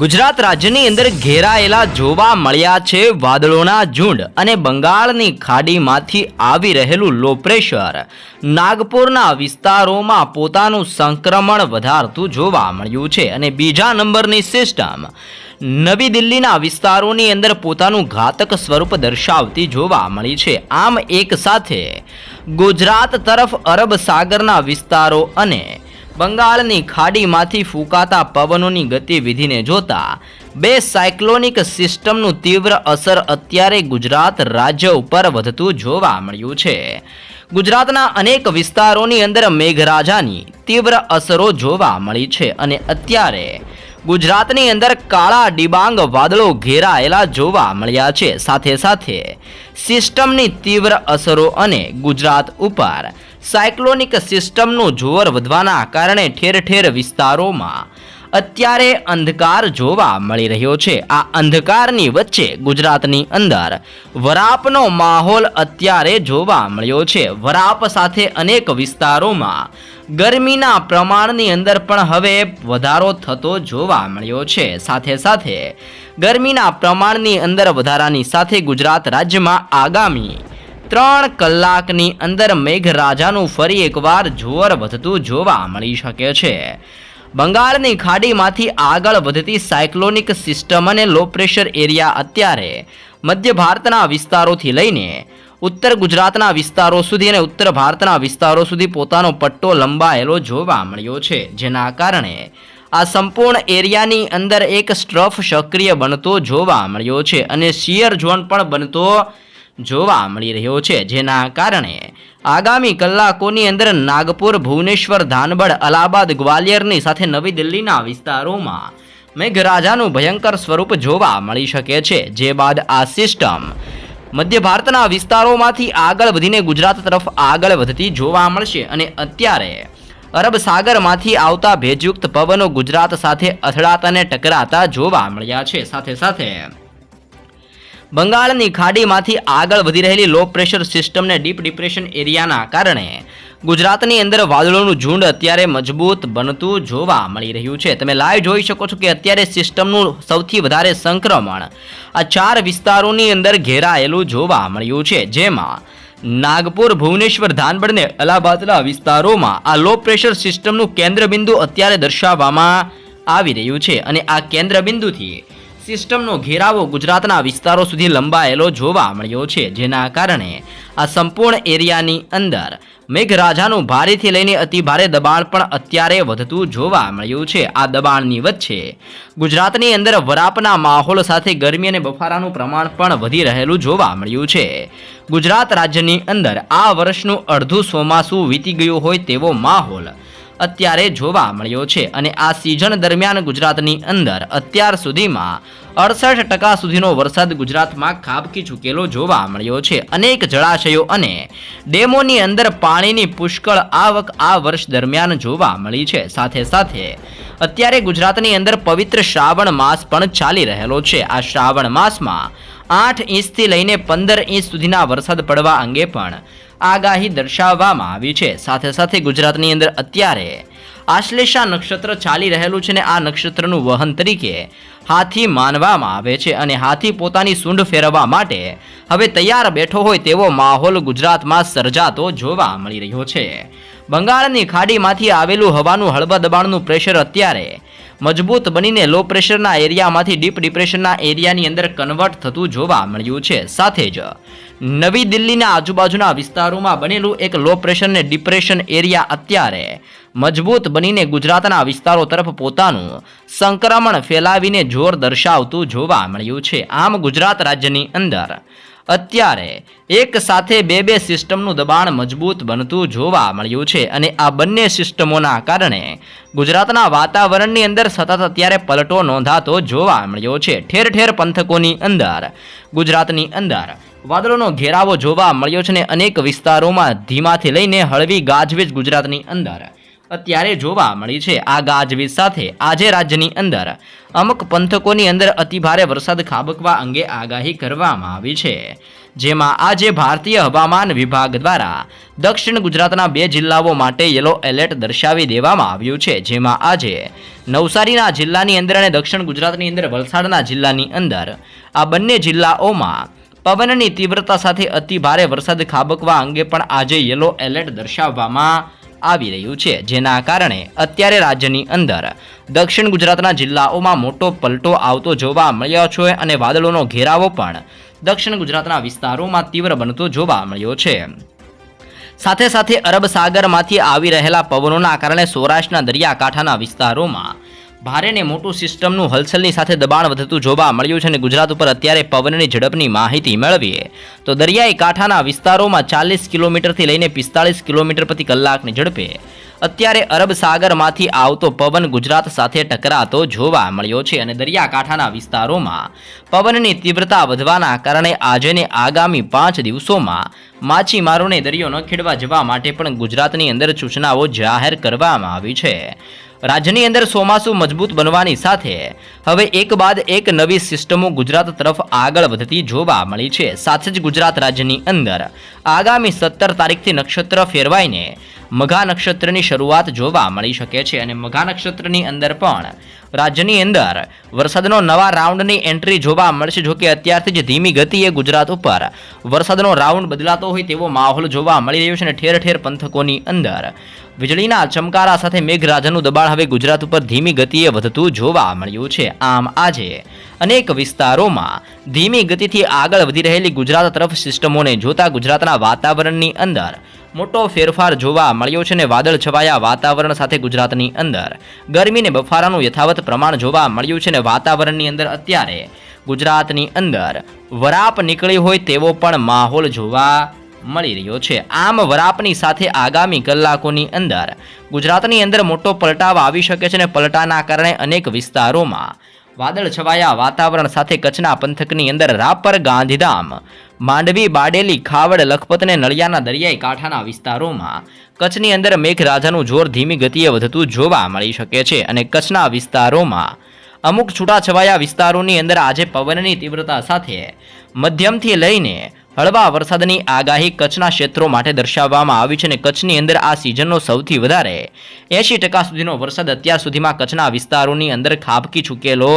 ગુજરાત રાજ્યની અંદર ઘેરાયેલા જોવા મળ્યા છે વાદળોના ઝુંડ અને બંગાળની ખાડીમાંથી આવી રહેલું લો પ્રેશર નાગપુરના વિસ્તારોમાં પોતાનું સંક્રમણ વધારતું જોવા મળ્યું છે અને બીજા નંબરની સિસ્ટમ નવી દિલ્હીના વિસ્તારોની અંદર પોતાનું ઘાતક સ્વરૂપ દર્શાવતી જોવા મળી છે. આમ એક સાથે ગુજરાત તરફ અરબ સાગરના વિસ્તારો અને બંગાળની ખાડીમાંથી ફૂંકાતા પવનોની ગતિવિધિને જોતા બે સાયક્લોનિક સિસ્ટમનું તીવ્ર અસર અત્યારે ગુજરાત રાજ્ય ઉપર વધતું જોવા મળ્યું છે. ગુજરાતના અનેક વિસ્તારોની અંદર મેઘરાજાની તીવ્ર અસરો જોવા મળી છે અને અત્યારે ગુજરાતની અંદર કાળા ડિબાંગ વાદળો ઘેરાયેલા જોવા મળ્યા છે. સાથે સાથે સિસ્ટમની તીવ્ર અસરો અને ગુજરાત ઉપર સાયક્લોનિક સિસ્ટમનું જોર વધવાના કારણે ઠેર ઠેર વિસ્તારોમાં અત્યારે અંધકાર જોવા મળી રહ્યો છે. આ અંધકારની વચ્ચે ગુજરાતની અંદર વરાપનો માહોલ અત્યારે જોવા મળ્યો છે. વરાપ સાથે અનેક વિસ્તારોમાં ગરમીના પ્રમાણની અંદર પણ હવે વધારો થતો જોવા મળ્યો છે. સાથે સાથે ગરમીના પ્રમાણની અંદર વધારાની સાથે ગુજરાત રાજ્યમાં આગામી ત્રણ કલાકની અંદર મેઘરાજાનું ફરી એકવાર જોર વધતું જોવા મળી શકે છે. બંગાળની ખાડીમાંથી આગળ વધતી સાયક્લોનિક સિસ્ટમ અને લો પ્રેશર એરિયા અત્યારે મધ્ય ભારતના વિસ્તારોથી લઈને ઉત્તર ગુજરાતના વિસ્તારો સુધી અને ઉત્તર ભારતના વિસ્તારો સુધી પોતાનો પટ્ટો લંબાયેલો જોવા મળ્યો છે. જેના કારણે આ સંપૂર્ણ એરિયાની અંદર એક સ્ટ્રફ સક્રિય બનતો જોવા મળ્યો છે અને શિયર ઝોન પણ બનતો જોવા મળી રહ્યો છે. જેના કારણે આગામી કલાકોની અંદર નાગપુર, ભુવનેશ્વર ધાનબડ અલાહાબાદ, ગ્વાલિયરની સાથે નવી દિલ્હીના વિસ્તારોમાં મેઘરાજાનું ભયંકર સ્વરૂપ જોવા મળી શકે છે. જે બાદ આ સિસ્ટમ મધ્ય ભારતના વિસ્તારોમાંથી આગળ વધીને ગુજરાત તરફ આગળ વધતી જોવા મળશે અને અત્યારે અરબ સાગરમાંથી આવતા ભેજયુક્ત પવનો ગુજરાત સાથે અથડાતા અને ટકરાતા જોવા મળ્યા છે. સાથે સાથે બંગાળની ખાડીમાંથી આગળ વધી રહેલી લો પ્રેશર સિસ્ટમને ડીપ ડિપ્રેશન એરિયાના કારણે ગુજરાતની અંદર વાદળોનું ઝુંડ અત્યારે મજબૂત બનતું જોવા મળી રહ્યું છે. તમે લાઈવ જોઈ શકો છો કે અત્યારે સિસ્ટમનું સૌથી વધારે સંક્રમણ આ ચાર વિસ્તારોની અંદર ઘેરાયેલું જોવા મળ્યું છે. જેમાં નાગપુર, ભુવનેશ્વર ધાનબડને ને વિસ્તારોમાં આ લો પ્રેશર સિસ્ટમનું કેન્દ્રબિંદુ અત્યારે દર્શાવવામાં આવી રહ્યું છે અને આ કેન્દ્રબિંદુથી સિસ્ટમનો ઘેરાવો ગુજરાતના વિસ્તારો સુધી લંબાયેલો જોવા મળ્યો છે, જેના કારણે આ સંપૂર્ણ એરિયાની અંદર મેઘરાજાનું ભારેથી લઈને અતિ ભારે દબાણ પણ અત્યારે વધતું જોવા મળ્યું છે. આ દબાણની વચ્ચે ગુજરાતની અંદર વરાપના માહોલ સાથે ગરમી અને બફારાનું પ્રમાણ પણ વધી રહેલું જોવા મળ્યું છે. ગુજરાત રાજ્યની અંદર આ વર્ષનું અડધું ચોમાસું વીતી ગયું હોય તેવો માહોલ અત્યારે જોવા મળ્યો છે અને આ સિઝન દરમિયાન ગુજરાતની અંદર અત્યાર સુધીમાં અડસઠ ટકા સુધીનો વરસાદ ગુજરાતમાં ખાબકી ચૂકેલો જોવા મળ્યો છે. અનેક જળાશયો અને ડેમોની અંદર પાણીની પુષ્કળ આવક આ વર્ષ દરમિયાન જોવા મળી છે. સાથે સાથે અત્યારે ગુજરાતની અંદર પવિત્ર શ્રાવણ માસ પણ ચાલી રહેલો છે. આ શ્રાવણ માસમાં આઠ ઇંચથી લઈને પંદર ઇંચ સુધીના વરસાદ પડવા અંગે પણ આગાહી દર્શાવવામાં આવી છે. સાથે સાથે ગુજરાતની અંદર અત્યારે આશ્લેષા નક્ષત્ર ચાલી રહેલું છે ને આ નક્ષત્રનું વહન તરીકે હાથી માનવામાં આવે છે અને હાથી પોતાની સૂંઢ ફેરવવા માટે હવે તૈયાર બેઠો હોય તેવો માહોલ ગુજરાતમાં સર્જાતો જોવા મળી રહ્યો છે. બંગાળની ખાડીમાંથી આવેલું હવાનું હળવા દબાણનું પ્રેશર અત્યારે મજબૂત બનીને લો પ્રેશરના એરિયામાંથી ડીપ ડિપ્રેશનના એરિયાની અંદર કન્વર્ટ થતું જોવા મળ્યું છે. સાથે જ નવી દિલ્હીના આજુબાજુના વિસ્તારોમાં બનેલું એક લો પ્રેશર ને ડિપ્રેશન એરિયા અત્યારે. મજબૂત બનીને ગુજરાતના વિસ્તારો તરફ પોતાનું સંક્રમણ ફેલાવીને જોર દર્શાવતું જોવા મળ્યું છે. આમ ગુજરાત રાજ્યની અંદર અત્યારે એક સાથે બે બે સિસ્ટમનું દબાણ મજબૂત બનતું જોવા મળ્યું છે અને આ બંને સિસ્ટમોના કારણે ગુજરાતના વાતાવરણની અંદર સતત અત્યારે પલટો નોંધાતો જોવા મળ્યો છે. ઠેર ઠેર પંથકોની અંદર ગુજરાતની અંદર વાદળોનો ઘેરાવો જોવા મળ્યો છે અને અનેક વિસ્તારોમાં ધીમાથી લઈને હળવી ગાજવીજ ગુજરાતની અંદર. અત્યારે જોવા મળી છે આ ગાજવીજ સાથે આજે રાજ્યની અંદર અમુક પંથકોની અંદર અતિભારે વરસાદ ખાબકવા અંગે આગાહી કરવામાં આવી છે. જેમાં આજે ભારતીય હવામાન વિભાગ દ્વારા દક્ષિણ ગુજરાતના બે જિલ્લાઓ માટે યલો એલર્ટ દર્શાવી દેવામાં આવ્યું છે. જેમાં આજે નવસારીના જિલ્લાની અંદર અને દક્ષિણ ગુજરાતની અંદર વલસાડના જિલ્લાની અંદર આ બંને જિલ્લાઓમાં પવનની તીવ્રતા સાથે અતિ ભારે વરસાદ ખાબકવા અંગે પણ આજે યલો એલર્ટ દર્શાવવામાં આવી રહ્યું છે, જેના કારણે અત્યારે રાજ્યની અંદર દક્ષિણ ગુજરાતના જિલ્લાઓમાં મોટો પલટો આવતો જોવા મળ્યો છે અને વાદળોનો ઘેરાવો પણ દક્ષિણ ગુજરાતના વિસ્તારોમાં તીવ્ર બનતો જોવા મળ્યો છે. સાથે સાથે અરબ સાગરમાંથી આવી રહેલા પવનોના કારણે સૌરાષ્ટ્રના દરિયાકાંઠાના વિસ્તારોમાં ભારે ને મોટું સિસ્ટમનું હલચલની સાથે દબાણ વધતું જોવા મળ્યું છે અને ગુજરાત ઉપર અત્યારે પવનની ઝડપની માહિતી મેળવીએ. તો દરિયાઈ કાંઠાના વિસ્તારોમાં ચાલીસ કિલોમીટરથી લઈને પિસ્તાળીસ કિલોમીટર પ્રતિ કલાકની ઝડપે. અત્યારે અરબ સાગરમાંથી આવતો પવન ગુજરાત સાથે ટકરાતો જોવા મળ્યો છે અને દરિયાકાંઠાના વિસ્તારોમાં પવનની તીવ્રતા વધવાના કારણે આજે આગામી પાંચ દિવસોમાં માછીમારોને દરિયો ન ખેડવા જવા માટે પણ ગુજરાતની અંદર સૂચનાઓ જાહેર કરવામાં આવી છે. રાજ્યની અંદર ચોમાસું મજબૂત બનવાની સાથે હવે એક બાદ એક નવી સિસ્ટમો ગુજરાત તરફ આગળ વધતી જોવા મળી છે. સાથે જ ગુજરાત રાજ્યની અંદર આગામી સત્તર તારીખથી નક્ષત્ર ફેરવાઈને મઘા નક્ષત્રની શરૂઆત જોવા મળી શકે છે અને મઘા નક્ષત્રની અંદર પણ રાજ્યની અંદર વરસાદનો નવા રાઉન્ડની એન્ટ્રી જોવા મળશે. જોકે અત્યારથી જ ધીમી ગતિએ ગુજરાત ઉપર વરસાદનો રાઉન્ડ બદલાતો હોય તેવો માહોલ જોવા મળી રહ્યો છે અને ઠેર ઠેર પંથકોની અંદર વીજળીના ચમકારા સાથે મેઘરાજાનું દબાણ હવે ગુજરાત ઉપર ધીમી ગતિએ વધતું જોવા મળ્યું છે. આમ આજે અનેક વિસ્તારોમાં ધીમી ગતિથી આગળ વધી રહેલી ગુજરાત તરફ સિસ્ટમોને જોતા ગુજરાતના વાતાવરણની અંદર મોટો ફેરફાર જોવા મળ્યો છે ને વાદળ છવાયા વાતાવરણ સાથે ગુજરાતની અંદર. ગરમી અને બફારાનું યથાવત પ્રમાણ જોવા મળ્યું છે ને વાતાવરણની અંદર અત્યારે ગુજરાતની અંદર વરાપ નીકળી હોય તેવો પણ માહોલ જોવા મળી રહ્યો છે. આમ વરાપની સાથે આગામી કલાકોની અંદર ગુજરાતની અંદર મોટો પલટાવ આવી શકે છે અને પલટાના કારણે અનેક વિસ્તારોમાં વાદળ છવાયા વાતાવરણ સાથે કચ્છના પંથકની અંદર રાપર ગાંધીધામ માંડવી, બાડેલી, ખાવડ, લખપત અને નળિયાના દરિયાઈ કાંઠાના વિસ્તારોમાં કચ્છની અંદર મેઘરાજાનું જોર ધીમી ગતિએ વધતું જોવા મળી શકે છે અને કચ્છના વિસ્તારોમાં અમુક છૂટાછવાયા વિસ્તારોની અંદર આજે પવનની તીવ્રતા સાથે મધ્યમથી લઈને હળવા વરસાદની આગાહી કચ્છના ક્ષેત્રો માટે દર્શાવવામાં આવી છે અને કચ્છની અંદર આ સિઝનનો સૌથી વધારે. એંશી ટકા સુધીનો વરસાદ અત્યાર સુધીમાં કચ્છના વિસ્તારોની અંદર ખાબકી ચૂકેલો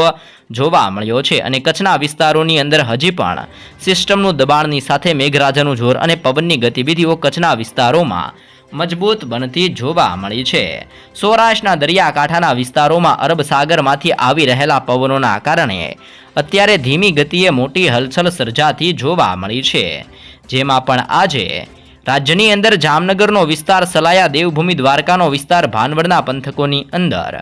જોવા મળ્યો છે અને કચ્છના વિસ્તારોની અંદર હજી પણ સિસ્ટમનું દબાણની સાથે મેઘરાજાનું જોર અને પવનની ગતિવિધિઓ કચ્છના વિસ્તારોમાં મજબૂત બનતી જોવા મળી છે. સૌરાષ્ટ્રના દરિયાકાંઠાના વિસ્તારોમાં અરબ સાગરમાંથી આવી રહેલા પવનોના કારણે અત્યારે ધીમી ગતિએ મોટી હલચલ સર્જાતી જોવા મળી છે. જેમાં પણ આજે રાજ્યની અંદર જામનગરનો વિસ્તાર સલાયા દેવભૂમિ દ્વારકાનો વિસ્તાર ભાનવડના પંથકોની અંદર.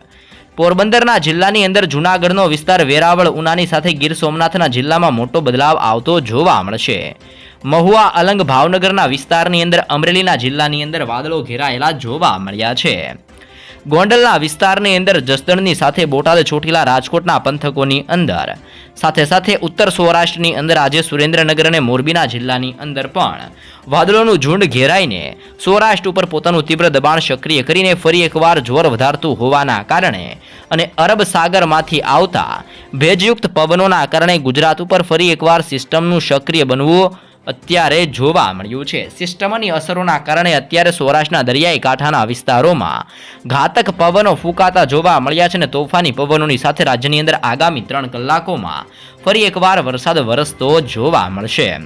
પોરબંદરના જિલ્લાની અંદર જૂનાગઢનો વિસ્તાર વેરાવળ ઉનાની સાથે ગીર સોમનાથના જિલ્લામાં મોટો બદલાવ આવતો જોવા મળશે. મહુવા અલંગ ભાવનગરના વિસ્તારની અંદર અમરેલીના જિલ્લાની અંદર વાદળો ઘેરાયેલા જોવા મળ્યા છે. ગોંડલના વિસ્તારની અંદર જસદણની સાથે બોટાદ ચોટીલા રાજકોટના પંથકોની અંદર. સાથે સાથે ઉત્તર સૌરાષ્ટ્રની અંદર આજે સુરેન્દ્રનગર અને મોરબીના જિલ્લાની અંદર પણ વાદળોનું ઝુંડ ઘેરાઈને સૌરાષ્ટ્ર ઉપર પોતાનું તીવ્ર દબાણ સક્રિય કરીને ફરી એકવાર જોર વધારતું હોવાના કારણે અને અરબ સાગરમાંથી આવતા ભેજયુક્ત પવનોના કારણે ગુજરાત ઉપર ફરી એકવાર સિસ્ટમનું સક્રિય બનવું અત્યારે જોવા મળ્યું છે. સિસ્ટમની અસરોના કારણે અત્યારે સૌરાષ્ટ્રના દરિયાઈ કાંઠાના વિસ્તારોમાં ઘાતક પવનો ફૂંકાતા જોવા મળ્યા છે અને તોફાની પવનોની સાથે રાજ્યની અંદર આગામી ત્રણ કલાકોમાં ફરી એકવાર વરસાદ વરસતો જોવા મળશે.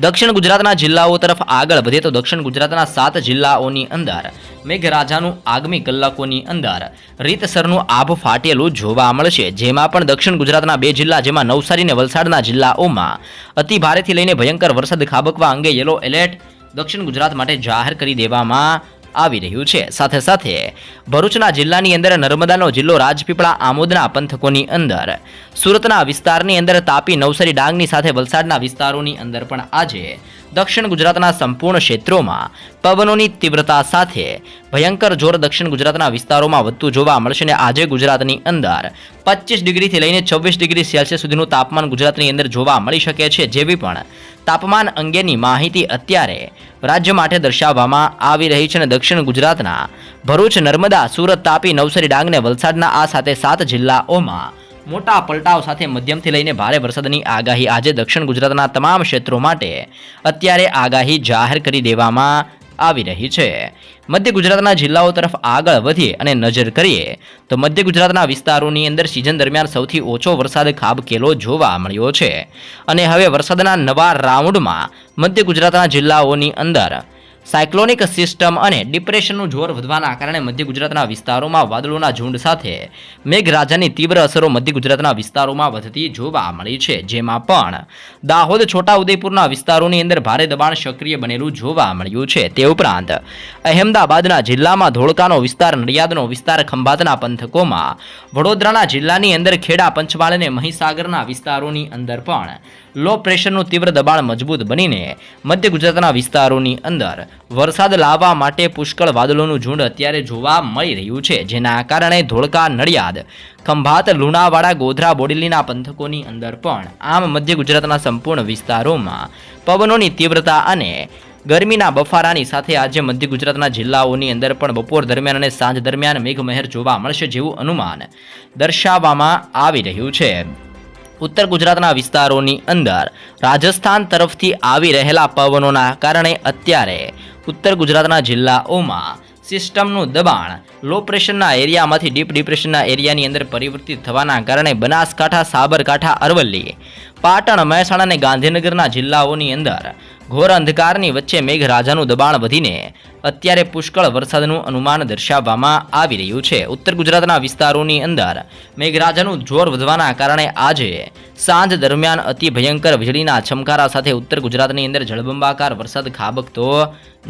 દક્ષિણ ગુજરાતના જિલ્લાઓ તરફ આગળ વધે તો દક્ષિણ ગુજરાતના સાત જિલ્લાઓની અંદર મેઘરાજાનું આગામી કલાકોની અંદર રીતસરનું આભ ફાટેલું જોવા મળશે. જેમાં પણ દક્ષિણ ગુજરાતના બે જિલ્લા, જેમાં નવસારી અને વલસાડના જિલ્લાઓમાં અતિભારેથી લઈને ભયંકર વરસાદ ખાબકવા અંગે યલો એલર્ટ દક્ષિણ ગુજરાત માટે જાહેર કરી દેવામાં આવી રહ્યું છે. સાથે સાથે ભરૂચના જિલ્લાની અંદર નર્મદાનો જિલ્લો રાજપીપળા આમોદના પંથકોની અંદર. સુરતના વિસ્તારની અંદર તાપી નવસારી ડાંગની સાથે વલસાડના વિસ્તારોની અંદર પણ આજે દક્ષિણ ગુજરાતના સંપૂર્ણ ક્ષેત્રોમાં પવનોની તીવ્રતા સાથે ભયંકર જોર દક્ષિણ ગુજરાતના વિસ્તારોમાં વધતું જોવા મળશે અને આજે ગુજરાતની અંદર પચીસ ડિગ્રીથી લઈને છવ્વીસ ડિગ્રી સેલ્સિયસ સુધીનું તાપમાન ગુજરાતની અંદર જોવા મળી શકે છે, જેવી પણ તાપમાન અંગેની માહિતી અત્યારે રાજ્ય માટે દર્શાવવામાં આવી રહી છે અને દક્ષિણ ગુજરાતના ભરૂચ, નર્મદા, સુરત, તાપી, નવસારી ડાંગ અને વલસાડના આ સાથે સાત જિલ્લાઓમાં મોટા પલટાવ સાથે મધ્યમથી લઈને ભારે વરસાદની આગાહી આજે દક્ષિણ ગુજરાતના તમામ ક્ષેત્રો માટે અત્યારે આગાહી જાહેર કરી દેવામાં આવી રહી છે. મધ્ય ગુજરાતના જિલ્લાઓ તરફ આગળ વધીએ અને નજર કરીએ તો મધ્ય ગુજરાતના વિસ્તારોની અંદર સિઝન દરમિયાન સૌથી ઓછો વરસાદ ખાબકેલો જોવા મળ્યો છે. અને હવે વરસાદના નવા રાઉન્ડમાં મધ્ય ગુજરાતના જિલ્લાઓની અંદર સાયક્લોનિક સિસ્ટમ અને ડિપ્રેશનનું જોર વધવાના કારણે મધ્ય ગુજરાતના વિસ્તારોમાં વાદળોના ઝુંડ સાથે મેઘરાજાની તીવ્ર અસરો મધ્ય ગુજરાતના વિસ્તારોમાં વધતી જોવા મળી છે, જેમાં પણ દાહોદ છોટા ઉદેપુરના વિસ્તારોની અંદર ભારે દબાણ સક્રિય બનેલું જોવા મળ્યું છે. તે ઉપરાંત અહેમદાબાદના જિલ્લામાં ધોળકાનો વિસ્તાર, નડિયાદનો વિસ્તાર, ખંભાતના પંથકોમાં વડોદરાના જિલ્લાની અંદર ખેડા, પંચમહાલ અને મહીસાગરના વિસ્તારોની અંદર પણ લો પ્રેશરનું તીવ્ર દબાણ મજબૂત બનીને મધ્ય ગુજરાતના વિસ્તારોની અંદર વરસાદ લાવવા માટે પુષ્કળ વાદળોનું ઝુંડ અત્યારે જોવા મળી રહ્યું છે, જેના કારણે ધોળકા નડિયાદ, ખંભાત, લુણાવાડા, ગોધરા, બોડેલીના પંથકોની અંદર પણ આમ મધ્ય ગુજરાતના સંપૂર્ણ વિસ્તારોમાં પવનોની તીવ્રતા અને ગરમીના બફારાની સાથે આજે મધ્ય ગુજરાતના જિલ્લાઓની અંદર પણ બપોર દરમિયાન અને સાંજ દરમિયાન મેઘમહેર જોવા મળશે જેવું અનુમાન દર્શાવવામાં આવી રહ્યું છે. ઉત્તર ગુજરાતના વિસ્તારોની અંદર રાજસ્થાન તરફથી આવી રહેલા પવનોના કારણે અત્યારે ઉત્તર ગુજરાતના જિલ્લાઓમાં સિસ્ટમનું દબાણ લો પ્રેશરના એરિયામાંથી ડીપ ડિપ્રેશનના એરિયાની અંદર પરિવર્તિત થવાના કારણે બનાસકાંઠા, સાબરકાંઠા, અરવલ્લી, પાટણ, મહેસાણા અને ગાંધીનગરના જિલ્લાઓની અંદર ઘોર અંધકારની વચ્ચે મેઘરાજાનું દબાણ વધીને અત્યારે પુષ્કળ વરસાદનું અનુમાન દર્શાવવામાં આવી રહ્યું છે. ઉત્તર ગુજરાતના વિસ્તારોની અંદર મેઘરાજાનું જોર વધવાના કારણે આજે સાંજ દરમિયાન અતિ ભયંકર વીજળીના છમકારા સાથે ઉત્તર ગુજરાતની અંદર જળબંબાકાર વરસાદ ખાબકતો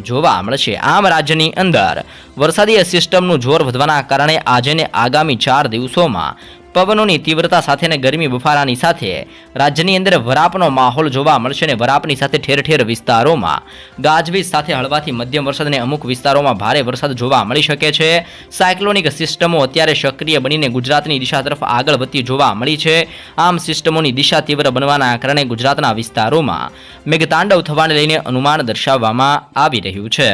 જોવા મળશે. આમ રાજ્યની અંદર વરસાદી સિસ્ટમનું જોર વધવાના કારણે આજે ને આગામી ચાર દિવસોમાં પવનોની તીવ્રતા સાથે અને ગરમી બફારાની સાથે રાજ્યની અંદર વરાપનો માહોલ જોવા મળશે અને વરાપની સાથે ઠેર ઠેર વિસ્તારોમાં ગાજવીજ સાથે હળવાથી મધ્યમ વરસાદ અને અમુક વિસ્તારોમાં ભારે વરસાદ જોવા મળી શકે છે. સાયક્લોનિક સિસ્ટમો અત્યારે સક્રિય બનીને ગુજરાતની દિશા તરફ આગળ વધતી જોવા મળી છે. આમ સિસ્ટમોની દિશા તીવ્ર બનવાના કારણે ગુજરાતના વિસ્તારોમાં મેઘતાંડવ થવાને લઈને અનુમાન દર્શાવવામાં આવી રહ્યું છે.